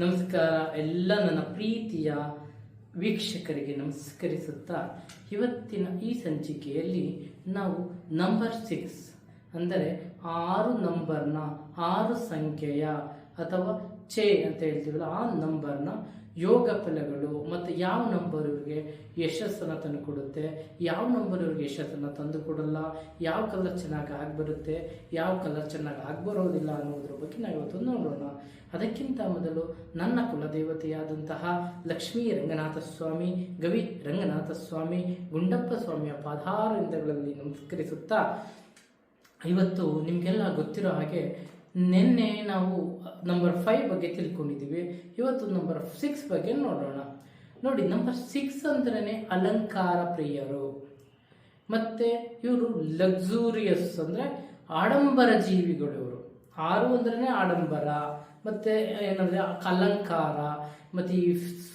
ನಮಸ್ಕಾರ. ಎಲ್ಲ ನನ್ನ ಪ್ರೀತಿಯ ವೀಕ್ಷಕರಿಗೆ ನಮಸ್ಕರಿಸುತ್ತಾ ಇವತ್ತಿನ ಈ ಸಂಚಿಕೆಯಲ್ಲಿ ನಾವು ನಂಬರ್ ಸಿಕ್ಸ್ ಅಂದರೆ ಆರು ನಂಬರ್ನ ಆರು ಸಂಖ್ಯೆಯ ಅಥವಾ ಚೇ ಅಂತ ಹೇಳ್ತೀವಲ್ಲ, ಆ ನಂಬರ್ನ ಯೋಗ ಫಲಗಳು ಮತ್ತು ಯಾವ ನಂಬರ್ ಇವ್ರಿಗೆ ಯಶಸ್ಸನ್ನು ತಂದು ಕೊಡುತ್ತೆ? ಯಾವ ನಂಬರ್ ಇವ್ರಿಗೆ ಯಶಸ್ಸನ್ನು ತಂದು ಕೊಡಲ್ಲ? ಯಾವ ಕಲರ್ ಚೆನ್ನಾಗಿ ಆಗಿಬರುತ್ತೆ? ಯಾವ ಕಲರ್ ಚೆನ್ನಾಗಿ ಆಗ್ಬರೋದಿಲ್ಲ ಅನ್ನೋದ್ರ ಬಗ್ಗೆ ನಾವು ಇವತ್ತು ನೋಡೋಣ. ಅದಕ್ಕಿಂತ ಮೊದಲು ನನ್ನ ಕುಲದೇವತೆಯಾದಂತಹ ಲಕ್ಷ್ಮೀ ರಂಗನಾಥ ಸ್ವಾಮಿ, ಗವಿ ರಂಗನಾಥ ಸ್ವಾಮಿ, ಗುಂಡಪ್ಪ ಸ್ವಾಮಿಯ ಪಾದಾರವಿಂದಗಳಲ್ಲಿ ನಮಸ್ಕರಿಸುತ್ತಾ, ಇವತ್ತು ನಿಮಗೆಲ್ಲ ಗೊತ್ತಿರೋ ಹಾಗೆ ನಿನ್ನೆ ನಾವು ನಂಬರ್ ಫೈವ್ ಬಗ್ಗೆ ತಿಳ್ಕೊಂಡಿದ್ದೀವಿ. ಇವತ್ತು ನಂಬರ್ ಸಿಕ್ಸ್ ಬಗ್ಗೆ ನೋಡೋಣ. ನೋಡಿ ನಂಬರ್ ಸಿಕ್ಸ್ ಅಂದ್ರೆ ಅಲಂಕಾರ ಪ್ರಿಯರು. ಮತ್ತೆ ಇವರು ಲಕ್ಸುರಿಯಸ್ ಅಂದರೆ ಆಡಂಬರ ಜೀವಿಗಳು ಇವರು. ಆರು ಅಂದ್ರೆ ಆಡಂಬರ, ಮತ್ತೆ ಏನಂದ್ರೆ ಅಲಂಕಾರ, ಮತ್ತೆ ಈ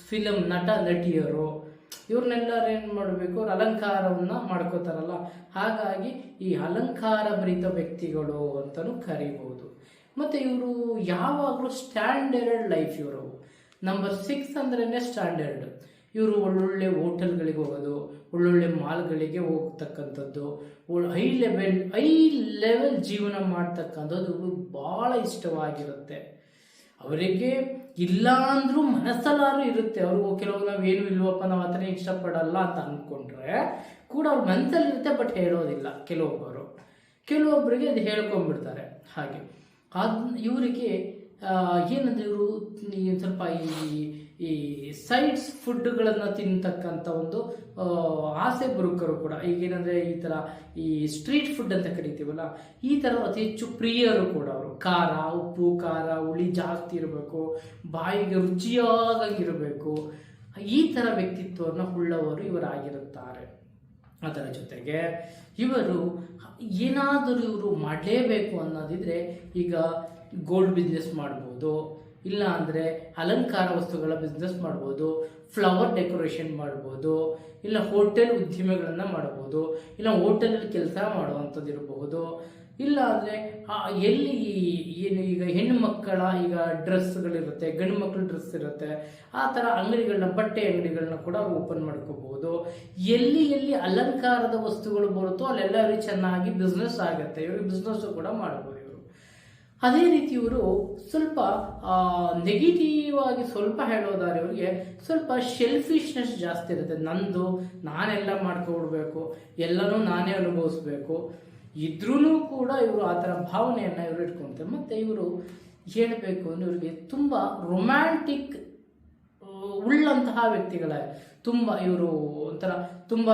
ಫಿಲಂ ನಟ, ನಟಿಯರು ಇವ್ರನ್ನೆಲ್ಲರೂ ಏನು ಮಾಡಬೇಕು? ಅವ್ರು ಅಲಂಕಾರವನ್ನ ಮಾಡ್ಕೋತಾರಲ್ಲ. ಹಾಗಾಗಿ ಈ ಅಲಂಕಾರ ಭರಿತ ವ್ಯಕ್ತಿಗಳು ಅಂತಲೂ ಕರಿಬೋದು. ಮತ್ತೆ ಇವರು ಯಾವಾಗಲೂ ಸ್ಟ್ಯಾಂಡರ್ಡ್ ಲೈಫ್ ಇವರು. ನಂಬರ್ ಸಿಕ್ಸ್ ಅಂದ್ರೇ ಸ್ಟ್ಯಾಂಡರ್ಡ್ ಇವರು ಒಳ್ಳೊಳ್ಳೆ ಹೋಟೆಲ್ಗಳಿಗೆ ಹೋಗೋದು, ಒಳ್ಳೊಳ್ಳೆ ಮಾಲ್ಗಳಿಗೆ ಹೋಗ್ತಕ್ಕಂಥದ್ದು ಹೈ ಲೆವೆಲ್ ಹೈ ಲೆವೆಲ್ ಜೀವನ ಮಾಡ್ತಕ್ಕಂಥದ್ದು ಇವರು ಭಾಳ ಇಷ್ಟವಾಗಿರುತ್ತೆ. ಅವರಿಗೆ ಇಲ್ಲ ಅಂದರೂ ಮನಸ್ಸಲ್ಲಾರು ಇರುತ್ತೆ. ಅವ್ರಿಗೂ ಕೆಲವು ನಾವು ಏನು ಇಲ್ವಪ್ಪ, ನಾವು ಆ ಇಷ್ಟಪಡಲ್ಲ ಅಂತ ಅಂದ್ಕೊಂಡ್ರೆ ಕೂಡ ಅವ್ರ ಮನಸ್ಸಲ್ಲಿ ಇರುತ್ತೆ, ಬಟ್ ಹೇಳೋದಿಲ್ಲ. ಕೆಲವೊಬ್ಬರು ಕೆಲವೊಬ್ಬರಿಗೆ ಅದು ಹೇಳ್ಕೊಂಡ್ಬಿಡ್ತಾರೆ. ಹಾಗೆ. ಅದ್ ಇವರಿಗೆ ಏನಂದ್ರೆ ಇವರು ಸ್ವಲ್ಪ ಈ ಈ ಸೈಡ್ಸ್ ಫುಡ್ಗಳನ್ನು ತಿಂತಕ್ಕಂಥ ಒಂದು ಆಸೆ ಬರುಕರು ಕೂಡ. ಈಗೇನಂದ್ರೆ ಈ ಥರ ಈ ಸ್ಟ್ರೀಟ್ ಫುಡ್ ಅಂತ ಕರಿತೀವಲ್ಲ, ಈ ಥರ ಅತಿ ಹೆಚ್ಚು ಪ್ರಿಯರು ಕೂಡ ಅವರು. ಖಾರ, ಉಪ್ಪು, ಖಾರ, ಹುಳಿ ಜಾಸ್ತಿ ಇರಬೇಕು, ಬಾಯಿಗೆ ರುಚಿಯಾಗಿರಬೇಕು. ಈ ಥರ ವ್ಯಕ್ತಿತ್ವವನ್ನು ಉಳ್ಳವರು ಇವರಾಗಿರುತ್ತಾರೆ. ಅದರ ಜೊತೆಗೆ ಇವರು ಏನಾದರೂ ಇವರು ಮಾಡಲೇಬೇಕು ಅನ್ನೋದಿದ್ರೆ ಈಗ ಗೋಲ್ಡ್ ಬಿಸ್ನೆಸ್ ಮಾಡ್ಬೋದು ಇಲ್ಲ ಅಂದರೆ ಅಲಂಕಾರ ವಸ್ತುಗಳ ಬಿಸ್ನೆಸ್ ಮಾಡ್ಬೋದು ಫ್ಲವರ್ ಡೆಕೋರೇಷನ್ ಮಾಡ್ಬೋದು, ಇಲ್ಲ ಹೋಟೆಲ್ ಉದ್ಯಮಗಳನ್ನು ಮಾಡ್ಬೋದು, ಇಲ್ಲ ಹೋಟೆಲಲ್ಲಿ ಕೆಲಸ ಮಾಡುವಂಥದ್ದು ಇರಬಹುದು. ಇಲ್ಲ ಅಂದರೆ ಎಲ್ಲಿ ಏನು ಈಗ ಹೆಣ್ಣು ಮಕ್ಕಳ ಈಗ ಡ್ರೆಸ್ಗಳಿರುತ್ತೆ ಗಂಡು ಮಕ್ಕಳ ಡ್ರೆಸ್ ಇರುತ್ತೆ, ಆ ಥರ ಅಂಗಡಿಗಳನ್ನ, ಬಟ್ಟೆ ಅಂಗಡಿಗಳನ್ನ ಕೂಡ ಓಪನ್ ಮಾಡ್ಕೋಬಹುದು. ಎಲ್ಲಿ ಎಲ್ಲಿ ಅಲಂಕಾರದ ವಸ್ತುಗಳು ಬರುತ್ತೋ ಅಲ್ಲೆಲ್ಲ ಚೆನ್ನಾಗಿ ಬಿಸ್ನೆಸ್ ಆಗುತ್ತೆ. ಇವಾಗ ಬಿಸ್ನೆಸ್ಸು ಕೂಡ ಮಾಡ್ಬೋದು. ಅದೇ ರೀತಿ ಇವರು ಸ್ವಲ್ಪ ನೆಗೆಟಿವ್ ಆಗಿ ಸ್ವಲ್ಪ ಹೇಳೋದಾದ್ರೆ ಇವರಿಗೆ ಸ್ವಲ್ಪ ಶೆಲ್ಫಿಶ್ನೆಸ್ ಜಾಸ್ತಿ ಇರುತ್ತೆ. ನಂದು, ನಾನೆಲ್ಲ ಮಾಡ್ಕೊಬಿಡ್ಬೇಕು, ಎಲ್ಲನೂ ನಾನೇ ಅನುಭವಿಸ್ಬೇಕು. ಇದ್ರೂ ಕೂಡ ಇವರು ಆ ಥರ ಭಾವನೆಯನ್ನು ಇವರು ಇಟ್ಕೊಳ್ತಾರೆ. ಮತ್ತು ಇವರು ಹೇಳಬೇಕು ಅಂದರೆ ಇವರಿಗೆ ತುಂಬ ರೊಮ್ಯಾಂಟಿಕ್ ಉಳ್ಳಂತಹ ವ್ಯಕ್ತಿಗಳೇ ತುಂಬ ಇವರು ಒಂಥರ ತುಂಬ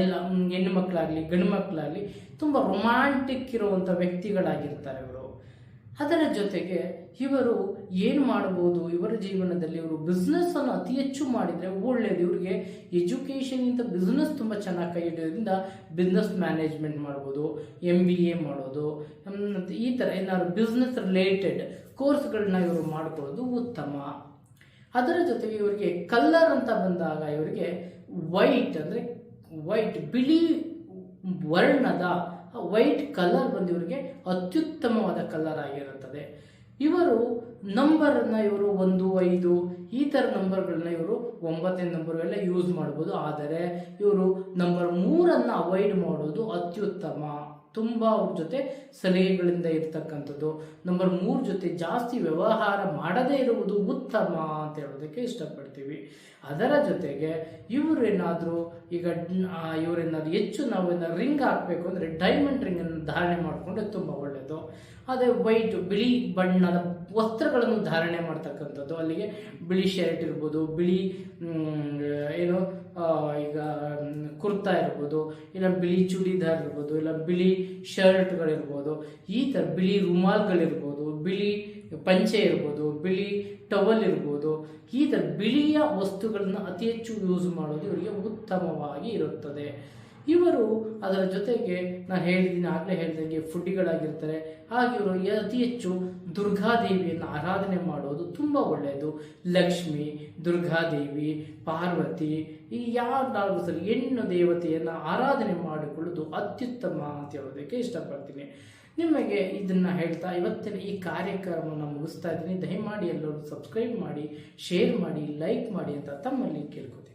ಎಲ್ಲ ಹೆಣ್ಣು ಮಕ್ಕಳಾಗಲಿ, ಗಂಡು ಮಕ್ಕಳಾಗಲಿ ತುಂಬ ರೊಮ್ಯಾಂಟಿಕ್ ಇರುವಂಥ ವ್ಯಕ್ತಿಗಳಾಗಿರ್ತಾರೆ ಇವರು. ಅದರ ಜೊತೆಗೆ ಇವರು ಏನು ಮಾಡ್ಬೋದು? ಇವರ ಜೀವನದಲ್ಲಿ ಇವರು ಬಿಸ್ನೆಸ್ಸನ್ನು ಅತಿ ಹೆಚ್ಚು ಮಾಡಿದರೆ ಒಳ್ಳೆಯದು ಇವರಿಗೆ ಇಂದ ಬಿಸ್ನೆಸ್ ತುಂಬ ಚೆನ್ನಾಗಿ ಕೈ ಹಿಡಿಯೋದ್ರಿಂದ ಬಿಸ್ನೆಸ್ ಮ್ಯಾನೇಜ್ಮೆಂಟ್ ಮಾಡ್ಬೋದು ಎಂ ಬಿ ಎ ಮಾಡೋದು ಈ ಥರ ಏನಾದ್ರು ಬಿಸ್ನೆಸ್ ರಿಲೇಟೆಡ್ ಕೋರ್ಸ್ಗಳನ್ನ ಇವರು ಮಾಡ್ಕೊಳ್ಳೋದು ಉತ್ತಮ. ಅದರ ಜೊತೆಗೆ ಇವರಿಗೆ ಕಲ್ಲರ್ ಅಂತ ಬಂದಾಗ ಇವರಿಗೆ ವೈಟ್ ಅಂದರೆ ವೈಟ್ ಬಿಳಿ ವರ್ಣದ ವೈಟ್ ಕಲರ್ ಬಂದು ಇವರಿಗೆ ಅತ್ಯುತ್ತಮವಾದ ಕಲರ್ ಆಗಿರುತ್ತದೆ. ಇವರು ನಂಬರನ್ನು ಇವರು ಒಂದು, ಐದು, ಈ ಥರ ನಂಬರ್ಗಳನ್ನ ಇವರು ಒಂಬತ್ತನೇ ನಂಬರ್ ಎಲ್ಲ ಯೂಸ್ ಮಾಡ್ಬೋದು. ಆದರೆ ಇವರು ನಂಬರ್ ಮೂರನ್ನು ಅವಾಯ್ಡ್ ಮಾಡೋದು ಅತ್ಯುತ್ತಮ. ತುಂಬ ಅವ್ರ ಜೊತೆ ಸಲಹೆಗಳಿಂದ ಇರ್ತಕ್ಕಂಥದ್ದು. ನಂಬರ್ ಮೂರು ಜೊತೆ ಜಾಸ್ತಿ ವ್ಯವಹಾರ ಮಾಡದೇ ಇರುವುದು ಉತ್ತಮ ಅಂತ ಹೇಳೋದಕ್ಕೆ ಇಷ್ಟಪಡ್ತೀವಿ. ಅದರ ಜೊತೆಗೆ ಇವರೇನಾದರೂ ಈಗ ಇವರೇನಾದ್ರು ಹೆಚ್ಚು ನಾವು ರಿಂಗ್ ಹಾಕಬೇಕು ಅಂದರೆ ಡೈಮಂಡ್ ರಿಂಗನ್ನು ಧಾರಣೆ ಮಾಡಿಕೊಂಡ್ರೆ ತುಂಬ ಒಳ್ಳೆಯದು ಅದೇ ವೈಟ್ ಬಿಳಿ ಬಣ್ಣದ ವಸ್ತ್ರಗಳನ್ನು ಧಾರಣೆ ಮಾಡ್ತಕ್ಕಂಥದ್ದು. ಅಲ್ಲಿಗೆ ಬಿಳಿ ಶರ್ಟ್ ಇರ್ಬೋದು, ಬಿಳಿ ಏನು ಈಗ, ಕುರ್ತಾ ಇರ್ಬೋದು, ಇಲ್ಲ ಬಿಳಿ ಚೂಡಿದಾರ್ ಇರ್ಬೋದು, ಇಲ್ಲ ಬಿಳಿ ಶರ್ಟ್ಗಳಿರ್ಬೋದು ಈ ಥರ ಬಿಳಿ ರುಮಾಲ್ಗಳಿರ್ಬೋದು ಬಿಳಿ ಪಂಚೆ ಇರ್ಬೋದು, ಬಿಳಿ ಟವಲ್ ಇರ್ಬೋದು, ಈ ಥರ ಬಿಳಿಯ ವಸ್ತುಗಳನ್ನು ಅತಿ ಹೆಚ್ಚು ಯೂಸ್ ಮಾಡೋದು ಇವರಿಗೆ ಉತ್ತಮವಾಗಿ ಇರುತ್ತದೆ. ಇವರು ಅದರ ಜೊತೆಗೆ ನಾನು ಹೇಳಿದ್ದೀನಿ ಆಗಲೇ ಹೇಳಿದಂಗೆ ಫುಡ್ಡಿಗಳಾಗಿರ್ತಾರೆ ಹಾಗೆ ಇವರು ಅತಿ ಹೆಚ್ಚು ದುರ್ಗಾದೇವಿಯನ್ನು ಆರಾಧನೆ ಮಾಡೋದು ತುಂಬ ಒಳ್ಳೆಯದು. ಲಕ್ಷ್ಮಿ ದುರ್ಗಾದೇವಿ ಪಾರ್ವತಿ, ಈ ಯಾರು ಸರಿ ಹೆಣ್ಣು ದೇವತೆಯನ್ನು ಆರಾಧನೆ ಮಾಡಿಕೊಳ್ಳೋದು ಅತ್ಯುತ್ತಮ ಅಂತ ಹೇಳೋದಕ್ಕೆ ಇಷ್ಟಪಡ್ತೀನಿ. ನಿಮಗೆ ಇದನ್ನು ಹೇಳ್ತಾ ಇವತ್ತಿನ ಈ ಕಾರ್ಯಕ್ರಮವನ್ನು ಮುಗಿಸ್ತಾ ಇದ್ದೀನಿ. ದಯಮಾಡಿ ಎಲ್ಲರೂ ಸಬ್ಸ್ಕ್ರೈಬ್ ಮಾಡಿ ಶೇರ್ ಮಾಡಿ ಲೈಕ್ ಮಾಡಿ ಅಂತ ತಮ್ಮಲ್ಲಿ ಕೇಳ್ಕೊತೀನಿ